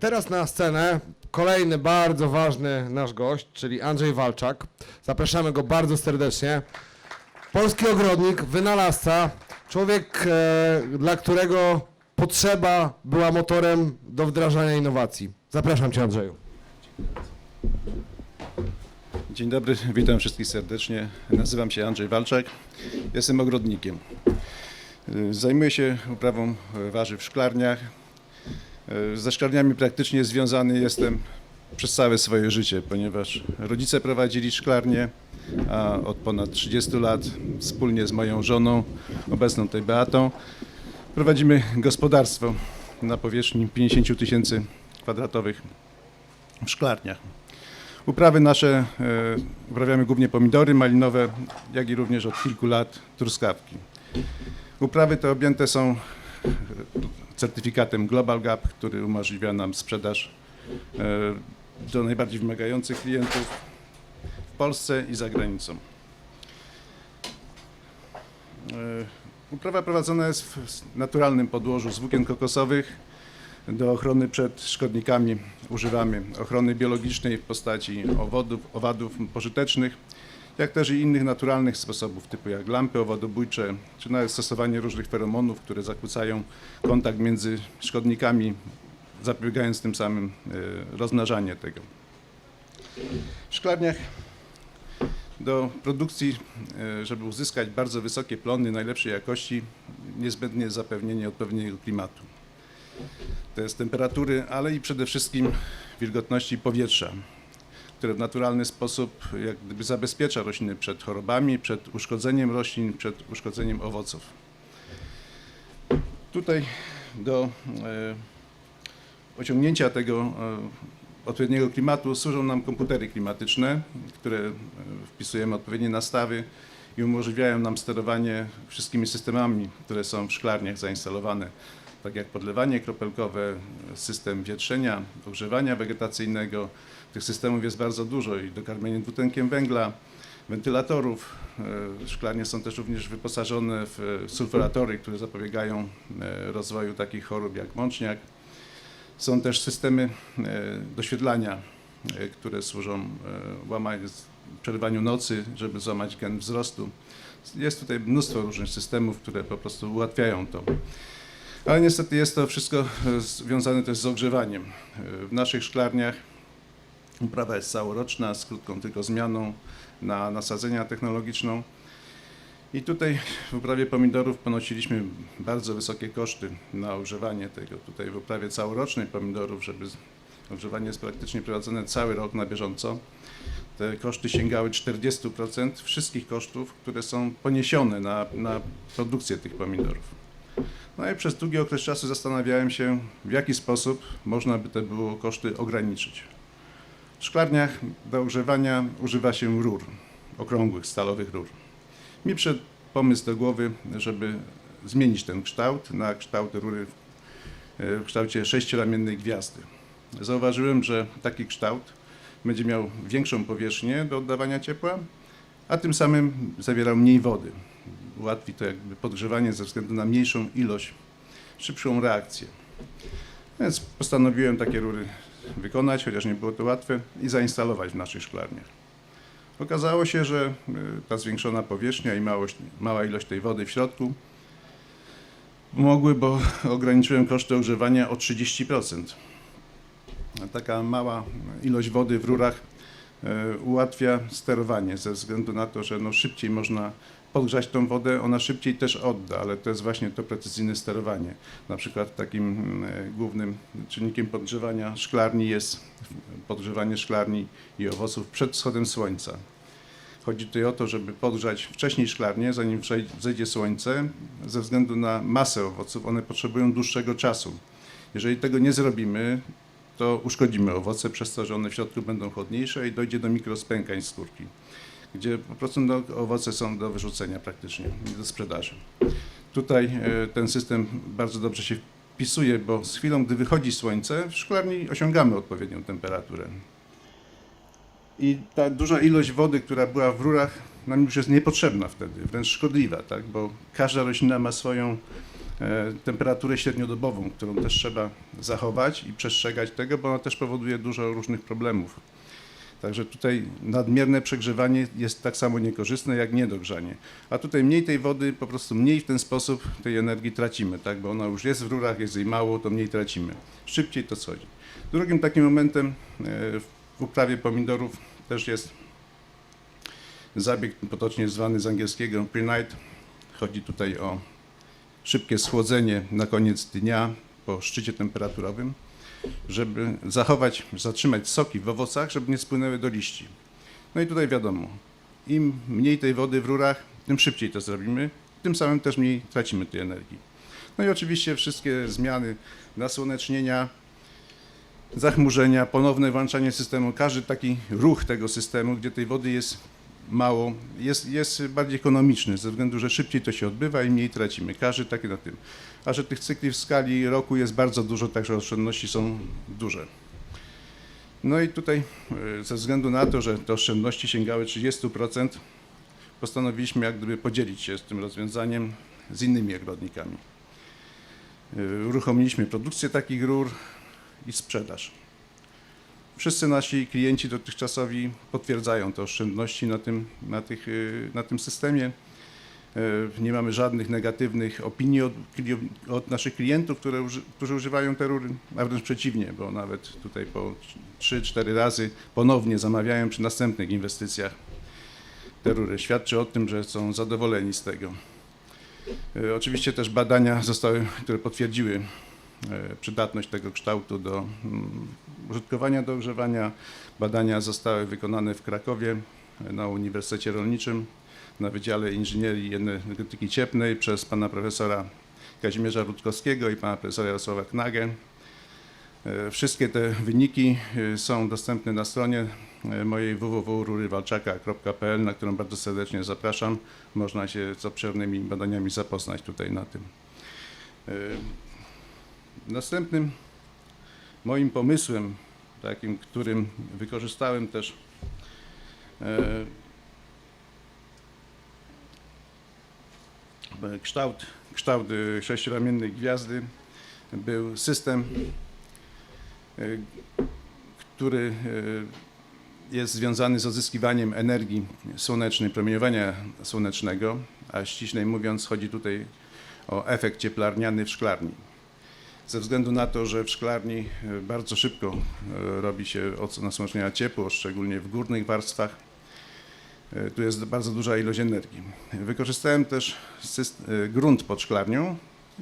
Teraz na scenę kolejny bardzo ważny nasz gość, czyli Andrzej Walczak. Zapraszamy go bardzo serdecznie. Polski ogrodnik, wynalazca, człowiek, e, dla którego potrzeba była motorem do wdrażania innowacji. Zapraszam Cię Andrzeju. Dzień dobry, witam wszystkich serdecznie. Nazywam się Andrzej Walczak, jestem ogrodnikiem. Y, Zajmuję się uprawą warzyw w szklarniach. Y, Ze szklarniami praktycznie związany jestem przez całe swoje życie, ponieważ rodzice prowadzili szklarnię, a od ponad 30 lat wspólnie z moją żoną, obecną tutaj Beatą, prowadzimy gospodarstwo na powierzchni 50 000 tysięcy kwadratowych w szklarniach. Uprawy nasze e, uprawiamy głównie pomidory malinowe, jak i również od kilku lat truskawki. Uprawy te objęte są e, certyfikatem Global Gap, który umożliwia nam sprzedaż e, do najbardziej wymagających klientów w Polsce i za granicą. E, Uprawa prowadzona jest w naturalnym podłożu z włókien kokosowych. Do ochrony przed szkodnikami używamy ochrony biologicznej w postaci owodów, owadów pożytecznych, jak też i innych naturalnych sposobów, typu jak lampy owadobójcze, czy nawet stosowanie różnych feromonów, które zakłócają kontakt między szkodnikami, zapobiegając tym samym e, rozmnażanie tego. W szklarniach do produkcji, e, żeby uzyskać bardzo wysokie plony najlepszej jakości, niezbędne jest zapewnienie odpowiedniego klimatu to jest temperatury, ale i przede wszystkim wilgotności powietrza, które w naturalny sposób jak gdyby zabezpiecza rośliny przed chorobami, przed uszkodzeniem roślin, przed uszkodzeniem owoców. Tutaj do e, osiągnięcia tego e, odpowiedniego klimatu służą nam komputery klimatyczne, które e, wpisujemy odpowiednie nastawy i umożliwiają nam sterowanie wszystkimi systemami, które są w szklarniach zainstalowane tak jak podlewanie kropelkowe, system wietrzenia, ogrzewania wegetacyjnego. Tych systemów jest bardzo dużo i dokarmienie dwutlenkiem węgla, wentylatorów. E, Szklarnie są też również wyposażone w sulfuratory, które zapobiegają e, rozwoju takich chorób jak mączniak. Są też systemy e, doświetlania, które służą łamaniu, nocy, żeby złamać gen wzrostu. Jest tutaj mnóstwo różnych systemów, które po prostu ułatwiają to. Ale niestety jest to wszystko związane też z ogrzewaniem. W naszych szklarniach uprawa jest całoroczna, z krótką tylko zmianą na nasadzenia technologiczną. I tutaj w uprawie pomidorów ponosiliśmy bardzo wysokie koszty na ogrzewanie tego. Tutaj w uprawie całorocznej pomidorów, żeby ogrzewanie jest praktycznie prowadzone cały rok na bieżąco. Te koszty sięgały 40% wszystkich kosztów, które są poniesione na, na produkcję tych pomidorów. No i przez długi okres czasu zastanawiałem się, w jaki sposób można by te było koszty ograniczyć. W szklarniach do ogrzewania używa się rur, okrągłych, stalowych rur. Mi przyszedł pomysł do głowy, żeby zmienić ten kształt na kształt rury w kształcie sześcioramiennej gwiazdy. Zauważyłem, że taki kształt będzie miał większą powierzchnię do oddawania ciepła, a tym samym zawierał mniej wody. Ułatwi to jakby podgrzewanie ze względu na mniejszą ilość, szybszą reakcję. Więc postanowiłem takie rury wykonać, chociaż nie było to łatwe, i zainstalować w naszych szklarniach. Okazało się, że y, ta zwiększona powierzchnia i małość, mała ilość tej wody w środku pomogły, bo ograniczyłem koszty ogrzewania o 30%. A Taka mała ilość wody w rurach e, ułatwia sterowanie ze względu na to, że no szybciej można podgrzać tą wodę, ona szybciej też odda, ale to jest właśnie to precyzyjne sterowanie. Na przykład takim e, głównym czynnikiem podgrzewania szklarni jest podgrzewanie szklarni i owoców przed wschodem słońca. Chodzi tutaj o to, żeby podgrzać wcześniej szklarnię, zanim wzej- wzejdzie słońce, ze względu na masę owoców. One potrzebują dłuższego czasu. Jeżeli tego nie zrobimy, to uszkodzimy owoce, przez to, że one w środku będą chłodniejsze i dojdzie do mikrospękań skórki, gdzie po prostu no, owoce są do wyrzucenia praktycznie, nie do sprzedaży. Tutaj e, ten system bardzo dobrze się wpisuje, bo z chwilą, gdy wychodzi słońce, w szklarni osiągamy odpowiednią temperaturę. I ta duża ilość wody, która była w rurach, nam już jest niepotrzebna wtedy, wręcz szkodliwa, tak? bo każda roślina ma swoją e, temperaturę średniodobową, którą też trzeba zachować i przestrzegać tego, bo ona też powoduje dużo różnych problemów. Także tutaj nadmierne przegrzewanie jest tak samo niekorzystne jak niedogrzanie. A tutaj mniej tej wody, po prostu mniej w ten sposób tej energii tracimy, tak? bo ona już jest w rurach, jest jej mało, to mniej tracimy. Szybciej to schodzi. Drugim takim momentem e, w uprawie pomidorów też jest zabieg potocznie zwany z angielskiego pre-night. Chodzi tutaj o szybkie schłodzenie na koniec dnia po szczycie temperaturowym, żeby zachować, zatrzymać soki w owocach, żeby nie spłynęły do liści. No i tutaj wiadomo, im mniej tej wody w rurach, tym szybciej to zrobimy, tym samym też mniej tracimy tej energii. No i oczywiście wszystkie zmiany nasłonecznienia, zachmurzenia, ponowne włączanie systemu, każdy taki ruch tego systemu, gdzie tej wody jest mało, jest, jest bardziej ekonomiczny, ze względu, że szybciej to się odbywa i mniej tracimy. Każdy taki na tym. A że tych cykli w skali roku jest bardzo dużo, także oszczędności są duże. No i tutaj e, ze względu na to, że te oszczędności sięgały 30%, postanowiliśmy jak gdyby podzielić się z tym rozwiązaniem z innymi ogrodnikami. E, Uruchomiliśmy produkcję takich rur i sprzedaż. Wszyscy nasi klienci dotychczasowi potwierdzają te oszczędności na tym, na tych, y, na tym systemie. Y, Nie mamy żadnych negatywnych opinii od, od naszych klientów, które, którzy używają te rury, a wręcz przeciwnie, bo nawet tutaj po 3-4 razy ponownie zamawiają przy następnych inwestycjach te rury. Świadczy o tym, że są zadowoleni z tego. Y, Oczywiście też badania zostały, które potwierdziły e, przydatność tego kształtu do mm, użytkowania do ogrzewania. Badania zostały wykonane w Krakowie e, na Uniwersytecie Rolniczym na Wydziale Inżynierii Energetyki Cieplnej przez pana profesora Kazimierza Rutkowskiego i pana profesora Jarosława Knagę. E, Wszystkie te wyniki e, są dostępne na stronie e, mojej www.rurywalczaka.pl, na którą bardzo serdecznie zapraszam. Można się z obszernymi badaniami zapoznać tutaj na tym. Następnym moim pomysłem, takim, którym wykorzystałem też kształt, kształt e, sześcioramiennej gwiazdy, był system, e, który e, jest związany z odzyskiwaniem energii słonecznej, promieniowania słonecznego, a ściślej mówiąc chodzi tutaj o efekt cieplarniany w szklarni ze względu na to, że w szklarni bardzo szybko robi się od nasłonecznienia ciepło, szczególnie w górnych warstwach. E, Tu jest bardzo duża ilość energii. Wykorzystałem też e, grunt pod szklarnią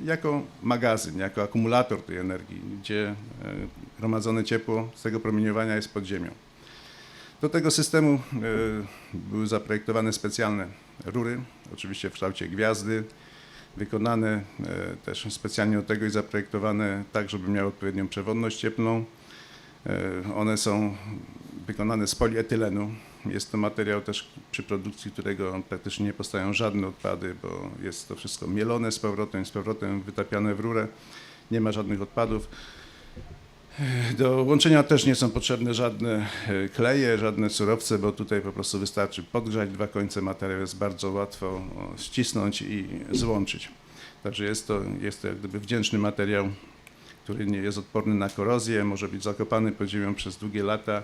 jako magazyn, jako akumulator tej energii, gdzie e, gromadzone ciepło z tego promieniowania jest pod ziemią. Do tego systemu były zaprojektowane specjalne rury, oczywiście w kształcie gwiazdy, wykonane też specjalnie do tego i zaprojektowane tak, żeby miały odpowiednią przewodność cieplną. One są wykonane z polietylenu. Jest to materiał też przy produkcji, którego praktycznie nie powstają żadne odpady, bo jest to wszystko mielone z powrotem, z powrotem wytapiane w rurę. Nie ma żadnych odpadów. Do łączenia też nie są potrzebne żadne e, kleje, żadne surowce, bo tutaj po prostu wystarczy podgrzać dwa końce, materiał jest bardzo łatwo ścisnąć i złączyć. Także jest to, jest to jak gdyby wdzięczny materiał, który nie jest odporny na korozję, może być zakopany pod ziemią przez długie lata.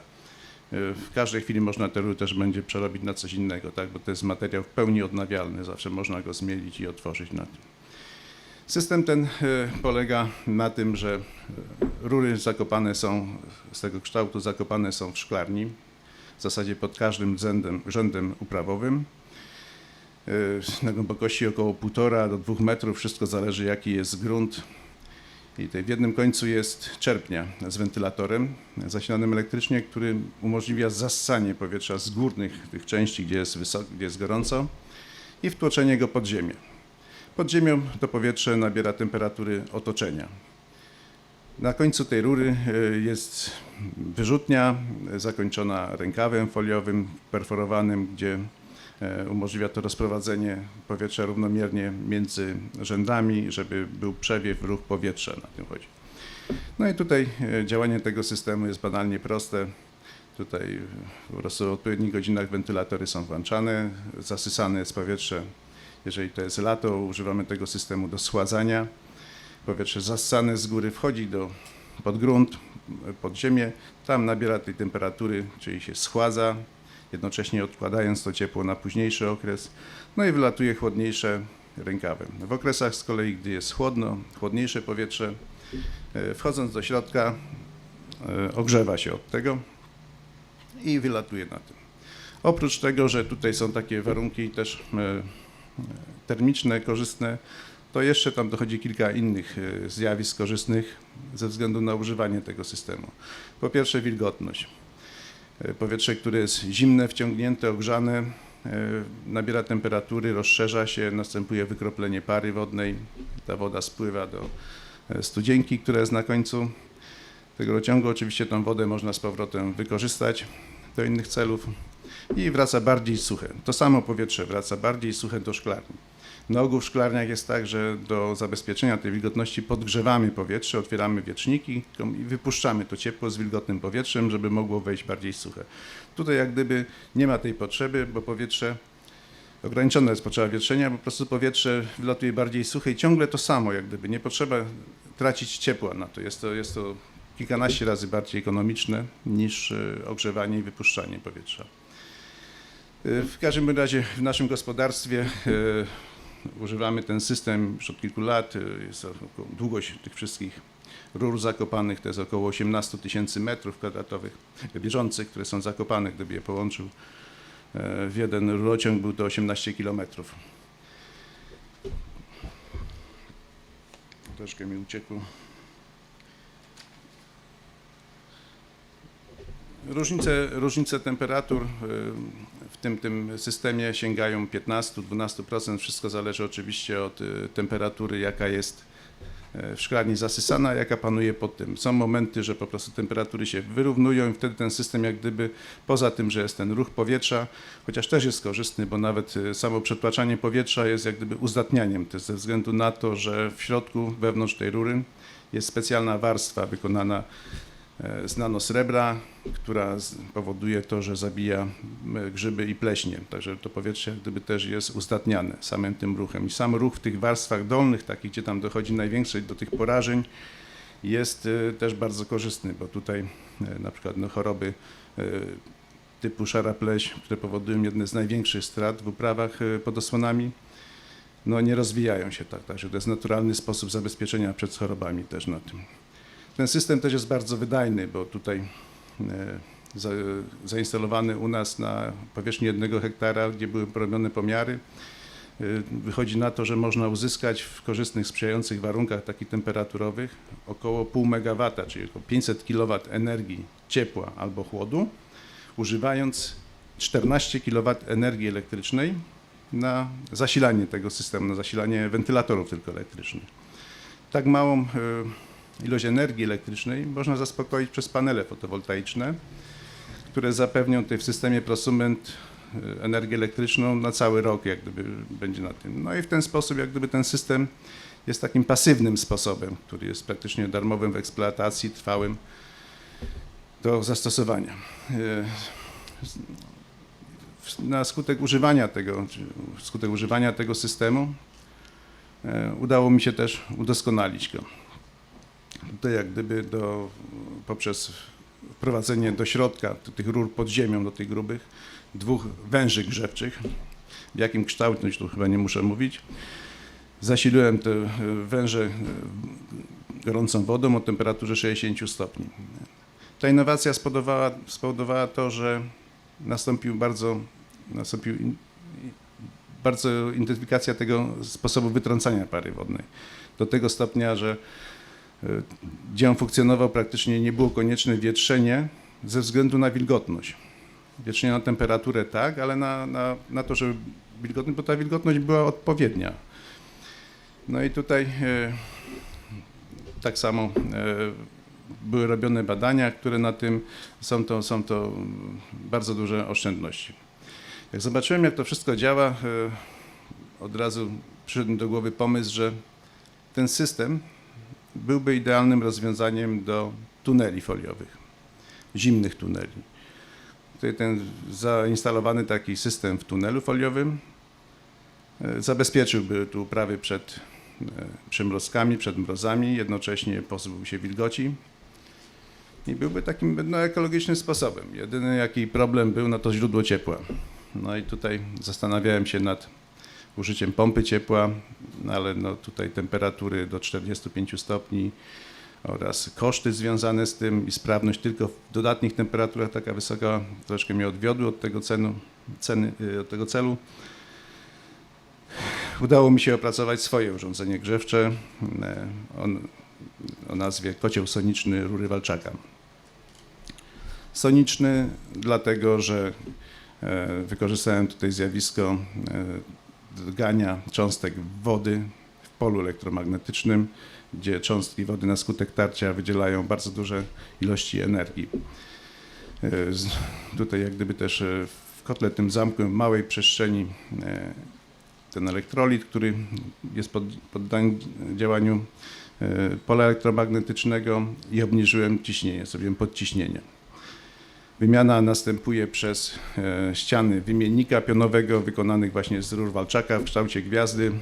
E, W każdej chwili można te rury też będzie przerobić na coś innego, tak? bo to jest materiał w pełni odnawialny, zawsze można go zmielić i otworzyć na tym. System ten e, polega na tym, że e, rury zakopane są z tego kształtu, zakopane są w szklarni, w zasadzie pod każdym rzędem, rzędem uprawowym. Na głębokości około 1,5 do 2 metrów, wszystko zależy jaki jest grunt. I w jednym końcu jest czerpnia z wentylatorem zasilanym elektrycznie, który umożliwia zassanie powietrza z górnych tych części, gdzie jest, wysoko, gdzie jest gorąco i wtłoczenie go pod ziemię. Pod ziemią to powietrze nabiera temperatury otoczenia. Na końcu tej rury e, jest wyrzutnia zakończona rękawem foliowym, perforowanym, gdzie umożliwia to rozprowadzenie powietrza równomiernie między rzędami, żeby był przewiew, ruch powietrza na tym chodzi. No i tutaj e, działanie tego systemu jest banalnie proste. Tutaj e, po prostu w odpowiednich godzinach wentylatory są włączane, zasysane jest powietrze jeżeli to jest lato, używamy tego systemu do schładzania. powietrze zassane z góry wchodzi do, pod grunt, pod ziemię, tam nabiera tej temperatury, czyli się schładza, jednocześnie odkładając to ciepło na późniejszy okres, no i wylatuje chłodniejsze rękawem. W okresach z kolei, gdy jest chłodno, chłodniejsze powietrze, e, wchodząc do środka, e, ogrzewa się od tego i wylatuje na tym. Oprócz tego, że tutaj są takie warunki też e, termiczne, korzystne, to jeszcze tam dochodzi kilka innych zjawisk korzystnych ze względu na używanie tego systemu. Po pierwsze wilgotność. E, Powietrze, które jest zimne, wciągnięte, ogrzane, e, nabiera temperatury, rozszerza się, następuje wykroplenie pary wodnej, ta woda spływa do e, studzienki, która jest na końcu tego rociągu. Oczywiście tą wodę można z powrotem wykorzystać do innych celów i wraca bardziej suche. To samo powietrze wraca bardziej suche do szklarni. Na ogół w szklarniach jest tak, że do zabezpieczenia tej wilgotności podgrzewamy powietrze, otwieramy wieczniki i wypuszczamy to ciepło z wilgotnym powietrzem, żeby mogło wejść bardziej suche. Tutaj jak gdyby nie ma tej potrzeby, bo powietrze ograniczona jest potrzeba wietrzenia, po prostu powietrze wylatuje bardziej suche i ciągle to samo, jak gdyby nie potrzeba tracić ciepła na to. Jest to, jest to kilkanaście razy bardziej ekonomiczne niż e, ogrzewanie i wypuszczanie powietrza. E, W każdym razie w naszym gospodarstwie e, używamy ten system już od kilku lat. E, Jest długość tych wszystkich rur zakopanych to jest około 18 tysięcy metrów kwadratowych bieżących, które są zakopane, gdyby je połączył e, w jeden rurociąg był to 18 kilometrów. Troszkę mi uciekło. Różnice, różnice temperatur y, w tym, tym systemie sięgają 15-12%. Wszystko zależy oczywiście od y, temperatury, jaka jest y, w szklarni zasysana, jaka panuje pod tym. Są momenty, że po prostu temperatury się wyrównują i wtedy ten system jak gdyby poza tym, że jest ten ruch powietrza, chociaż też jest korzystny, bo nawet y, samo przetłaczanie powietrza jest jak gdyby uzdatnianiem. To jest ze względu na to, że w środku, wewnątrz tej rury jest specjalna warstwa wykonana e, z nanosrebra, która z- powoduje to, że zabija grzyby i pleśnie. Także to powietrze gdyby też jest uzdatniane samym tym ruchem. I sam ruch w tych warstwach dolnych, takich, gdzie tam dochodzi największej do tych porażeń, jest e, też bardzo korzystny, bo tutaj e, na przykład no, choroby e, typu szara pleś, które powodują jedne z największych strat w uprawach e, pod osłonami, no nie rozwijają się tak. Także to jest naturalny sposób zabezpieczenia przed chorobami też na tym. Ten system też jest bardzo wydajny, bo tutaj e, za, zainstalowany u nas na powierzchni jednego hektara, gdzie były robione pomiary, e, wychodzi na to, że można uzyskać w korzystnych, sprzyjających warunkach takich temperaturowych około pół megawata, czyli około 500 kW energii ciepła albo chłodu, używając 14 kW energii elektrycznej na zasilanie tego systemu, na zasilanie wentylatorów tylko elektrycznych. Tak małą e, ilość energii elektrycznej można zaspokoić przez panele fotowoltaiczne, które zapewnią tutaj w systemie prosument e, energię elektryczną na cały rok, jak gdyby będzie na tym. No i w ten sposób, jak gdyby ten system jest takim pasywnym sposobem, który jest praktycznie darmowym w eksploatacji, trwałym do zastosowania. E, Na skutek używania tego, skutek używania tego systemu e, udało mi się też udoskonalić go. Tutaj jak gdyby do, poprzez wprowadzenie do środka t- tych rur pod ziemią, do tych grubych, dwóch węży grzewczych, w jakim kształcie, już tu chyba nie muszę mówić, zasiliłem te e, węże e, gorącą wodą o temperaturze 60 stopni. Ta innowacja spowodowała, spowodowała to, że nastąpił bardzo, nastąpił in, bardzo intensyfikacja tego sposobu wytrącania pary wodnej. Do tego stopnia, że gdzie on funkcjonował, praktycznie nie było konieczne wietrzenie ze względu na wilgotność. Wietrzenie na temperaturę tak, ale na, na, na to, że wilgotność, bo ta wilgotność była odpowiednia. No i tutaj e, tak samo e, były robione badania, które na tym są to, są to bardzo duże oszczędności. Jak zobaczyłem, jak to wszystko działa, od razu przyszedł mi do głowy pomysł, że ten system byłby idealnym rozwiązaniem do tuneli foliowych, zimnych tuneli. Tutaj ten zainstalowany taki system w tunelu foliowym e, zabezpieczyłby tu uprawy przed przymrozkami, przed mrozami, jednocześnie pozbył się wilgoci i byłby takim no, ekologicznym sposobem. Jedyny jaki problem był, no to źródło ciepła. No i tutaj zastanawiałem się nad użyciem pompy ciepła, no ale no tutaj temperatury do 45 stopni oraz koszty związane z tym i sprawność tylko w dodatnich temperaturach taka wysoka troszkę mnie odwiodły od tego cenu, ceny, y, od tego celu. Udało mi się opracować swoje urządzenie grzewcze e, on, o nazwie kocioł soniczny rury Walczaka. Soniczny dlatego, że e, wykorzystałem tutaj zjawisko drgania cząstek wody w polu elektromagnetycznym, gdzie cząstki wody na skutek tarcia wydzielają bardzo duże ilości energii. E, Tutaj jak gdyby też e, w kotle tym zamkłem w małej przestrzeni e, ten elektrolit, który jest pod, poddany działaniu pola elektromagnetycznego i obniżyłem ciśnienie, zrobiłem podciśnienie. Wymiana następuje przez e, ściany wymiennika pionowego wykonanych właśnie z rur Walczaka w kształcie gwiazdy.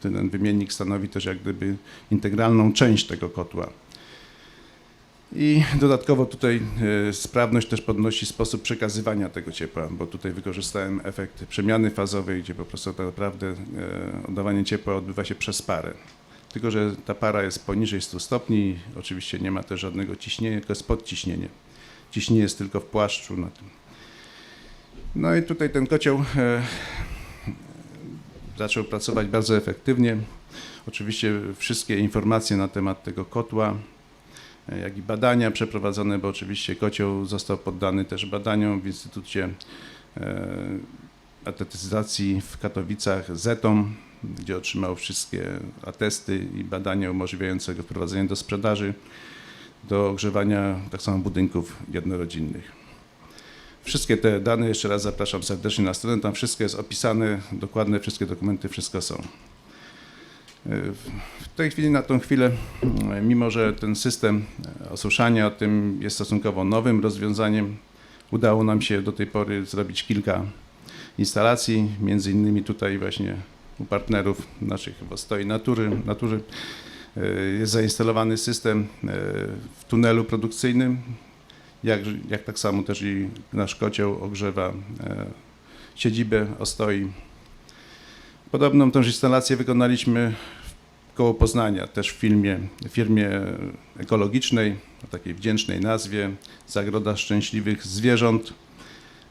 Ten wymiennik stanowi też jak gdyby integralną część tego kotła. I dodatkowo tutaj e, sprawność też podnosi sposób przekazywania tego ciepła, bo tutaj wykorzystałem efekt przemiany fazowej, gdzie po prostu tak naprawdę e, oddawanie ciepła odbywa się przez parę. Tylko, że ta para jest poniżej 100 stopni, oczywiście nie ma też żadnego ciśnienia, tylko jest podciśnienie. Ciśnienie jest tylko w płaszczu na tym. No i tutaj ten kocioł e, zaczął pracować bardzo efektywnie. Oczywiście wszystkie informacje na temat tego kotła, e, jak i badania przeprowadzone, bo oczywiście kocioł został poddany też badaniom w Instytucie e, Atletyzacji w Katowicach ZETOM, gdzie otrzymał wszystkie atesty i badania umożliwiające go wprowadzenie do sprzedaży, do ogrzewania tak samo budynków jednorodzinnych. Wszystkie te dane, jeszcze raz zapraszam serdecznie na stronę, tam wszystko jest opisane, dokładne wszystkie dokumenty, wszystko są. W tej chwili, na tą chwilę, mimo że ten system e, osuszania tym jest stosunkowo nowym rozwiązaniem, udało nam się do tej pory zrobić kilka instalacji, między innymi tutaj właśnie u partnerów naszych w Stoi Natury, natury jest zainstalowany system e, w tunelu produkcyjnym, jak, jak tak samo też i nasz kocioł ogrzewa e, siedzibę Ostoi. Podobną tą instalację wykonaliśmy koło Poznania, też w filmie, firmie ekologicznej, o takiej wdzięcznej nazwie Zagroda Szczęśliwych Zwierząt.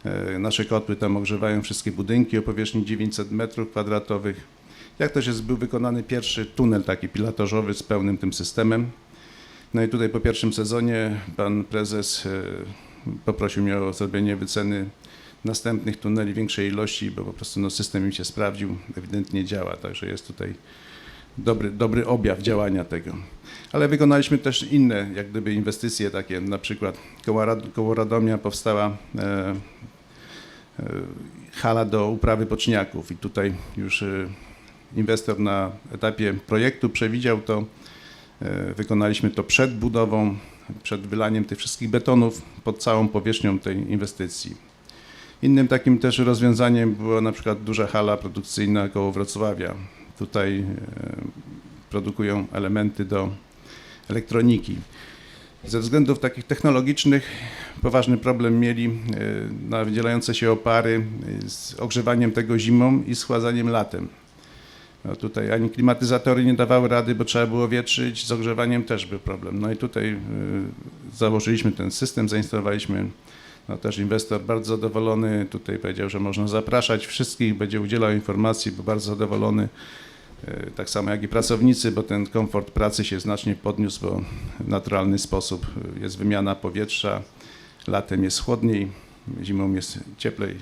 E, Nasze kotły tam ogrzewają wszystkie budynki o powierzchni 900 m2. Jak też jest, był wykonany pierwszy tunel taki pilotażowy z pełnym tym systemem. No i tutaj po pierwszym sezonie pan prezes e, poprosił mnie o zrobienie wyceny następnych tuneli większej ilości, bo po prostu no, system im się sprawdził, ewidentnie działa, także jest tutaj dobry, dobry objaw działania tego. Ale wykonaliśmy też inne jak gdyby inwestycje takie, na przykład koło, Rad, koło Radomia powstała e, e, hala do uprawy boczniaków i tutaj już e, inwestor na etapie projektu przewidział to, e, wykonaliśmy to przed budową, przed wylaniem tych wszystkich betonów pod całą powierzchnią tej inwestycji. Innym takim też rozwiązaniem była na przykład duża hala produkcyjna koło Wrocławia. Tutaj e, produkują elementy do elektroniki. Ze względów takich technologicznych poważny problem mieli e, na wydzielające się opary z ogrzewaniem tego zimą i schładzaniem latem. No tutaj ani klimatyzatory nie dawały rady, bo trzeba było wietrzyć, z ogrzewaniem też był problem. No i tutaj e, założyliśmy ten system, zainstalowaliśmy no też inwestor bardzo zadowolony, tutaj powiedział, że można zapraszać wszystkich, będzie udzielał informacji, był bardzo zadowolony. E, Tak samo jak i pracownicy, bo ten komfort pracy się znacznie podniósł, bo w naturalny sposób e, jest wymiana powietrza, latem jest chłodniej, zimą jest cieplej,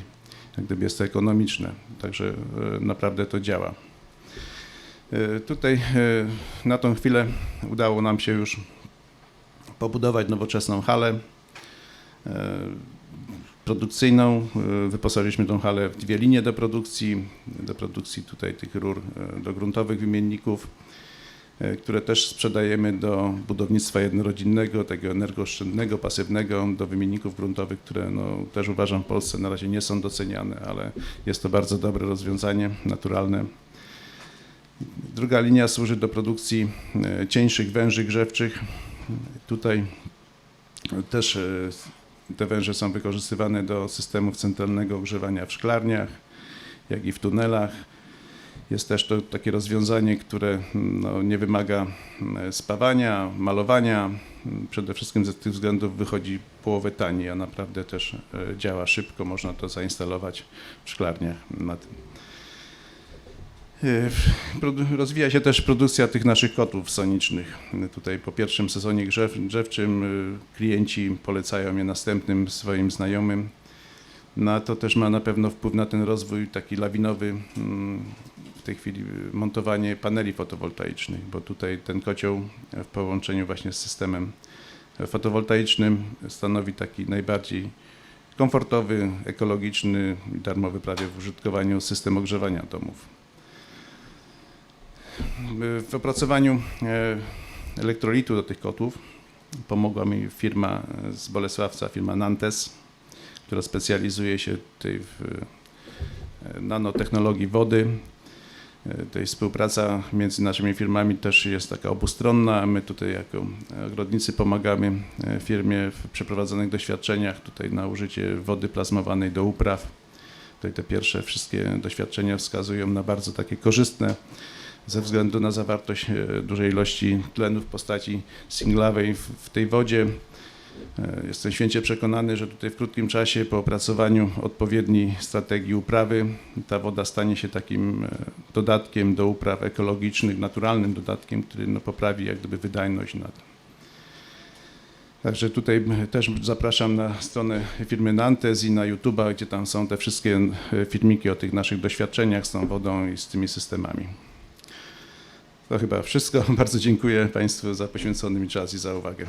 jak gdyby jest to ekonomiczne, także naprawdę to działa. E, Tutaj e, na tą chwilę udało nam się już pobudować nowoczesną halę e, produkcyjną. Wyposażyliśmy tą halę w dwie linie do produkcji, do produkcji tutaj tych rur do gruntowych wymienników, które też sprzedajemy do budownictwa jednorodzinnego, tego energooszczędnego, pasywnego, do wymienników gruntowych, które no, też uważam w Polsce na razie nie są doceniane, ale jest to bardzo dobre rozwiązanie, naturalne. Druga linia służy do produkcji e, cieńszych węży grzewczych. Tutaj też e, te węże są wykorzystywane do systemów centralnego ogrzewania w szklarniach, jak i w tunelach. Jest też to takie rozwiązanie, które no, nie wymaga spawania, malowania. Przede wszystkim ze tych względów wychodzi połowę taniej, a naprawdę też e, działa szybko. Można to zainstalować w szklarniach. Na tym. E, Rozwija się też produkcja tych naszych kotłów sonicznych. E, Tutaj po pierwszym sezonie grzew, grzewczym e, klienci polecają je następnym swoim znajomym. No, to też ma na pewno wpływ na ten rozwój taki lawinowy. mm, W tej chwili y, montowanie paneli fotowoltaicznych, bo tutaj ten kocioł w połączeniu właśnie z systemem fotowoltaicznym stanowi taki najbardziej komfortowy, ekologiczny darmowy prawie w użytkowaniu system ogrzewania domów. W opracowaniu e, elektrolitu do tych kotłów pomogła mi firma z Bolesławca, firma Nantes, która specjalizuje się tutaj w e, nanotechnologii wody. E, Tutaj współpraca między naszymi firmami też jest taka obustronna. My tutaj jako ogrodnicy pomagamy firmie w przeprowadzonych doświadczeniach tutaj na użycie wody plazmowanej do upraw. Tutaj te pierwsze wszystkie doświadczenia wskazują na bardzo takie korzystne ze względu na zawartość e, dużej ilości tlenu w postaci singlawej w, tej wodzie. E, Jestem święcie przekonany, że tutaj w krótkim czasie po opracowaniu odpowiedniej strategii uprawy ta woda stanie się takim e, dodatkiem do upraw ekologicznych, naturalnym dodatkiem, który no, poprawi jak gdyby wydajność nad. Także tutaj też zapraszam na stronę firmy Nantes i na YouTube'a, gdzie tam są te wszystkie filmiki o tych naszych doświadczeniach z tą wodą i z tymi systemami. To chyba wszystko. Bardzo dziękuję Państwu za poświęcony mi czas i za uwagę.